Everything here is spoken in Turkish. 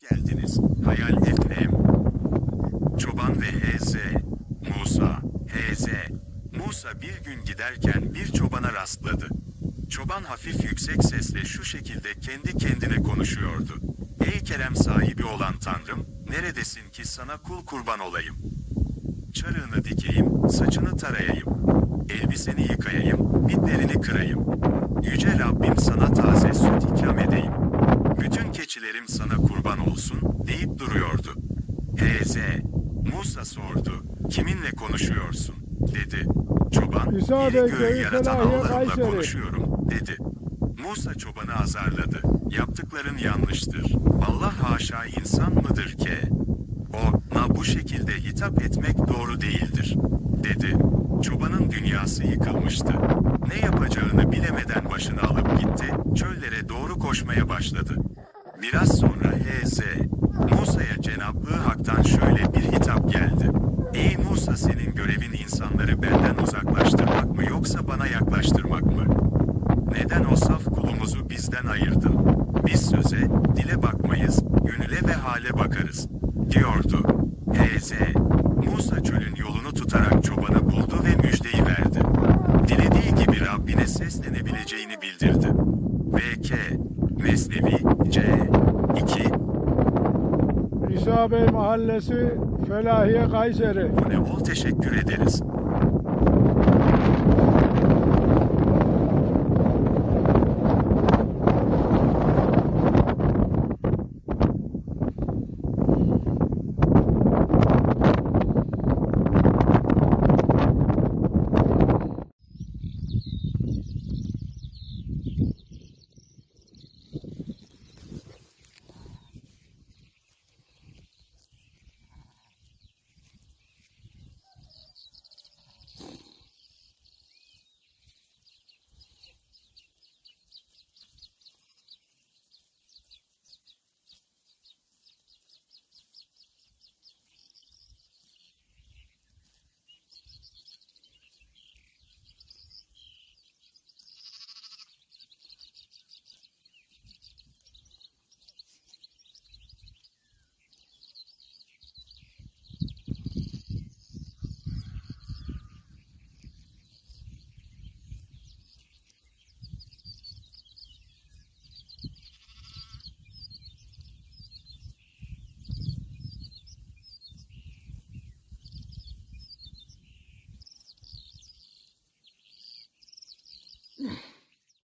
geldiniz. Hayal Efem. Çoban ve H.Z. Musa. H.Z. Musa bir gün giderken bir çobana rastladı. Çoban hafif yüksek sesle şu şekilde kendi kendine konuşuyordu. Ey kerem sahibi olan Tanrım, neredesin ki sana kul kurban olayım? Çarığını dikeyim, saçını tarayayım. Elbiseni yıkayayım, bitlerini kırayım. Yüce Rabbim sana taze süt ikram edeyim. Bütün keçilerim sana kurban. H.Z. Musa sordu, kiminle konuşuyorsun, dedi. Çoban, yeri göğü yaratan Allah'ımla konuşuyorum, dedi. Musa çobanı azarladı. Yaptıkların yanlıştır. Allah haşa insan mıdır ki? Ona bu şekilde hitap etmek doğru değildir, dedi. Çobanın dünyası yıkılmıştı. Ne yapacağını bilemeden başını alıp gitti, çöllere doğru koşmaya başladı. Biraz sonra Hak'tan şöyle bir hitap geldi. Ey Musa senin görevin insanları benden uzaklaştırmak mı yoksa bana yaklaştırmak mı? Neden o saf kulumuzu bizden ayırdın? Biz söze, dile bakmayız, gönüle ve hale bakarız, diyordu. H.Z. Musa çölün yolunu tutarak çobanı buldu ve müjdeyi verdi. Dilediği gibi Rabbine seslenebileceğini bildirdi. V.K. Mesnevi C. 2. İsa Bey Mahallesi Felahiye Kayseri. Abone ol teşekkür ederiz.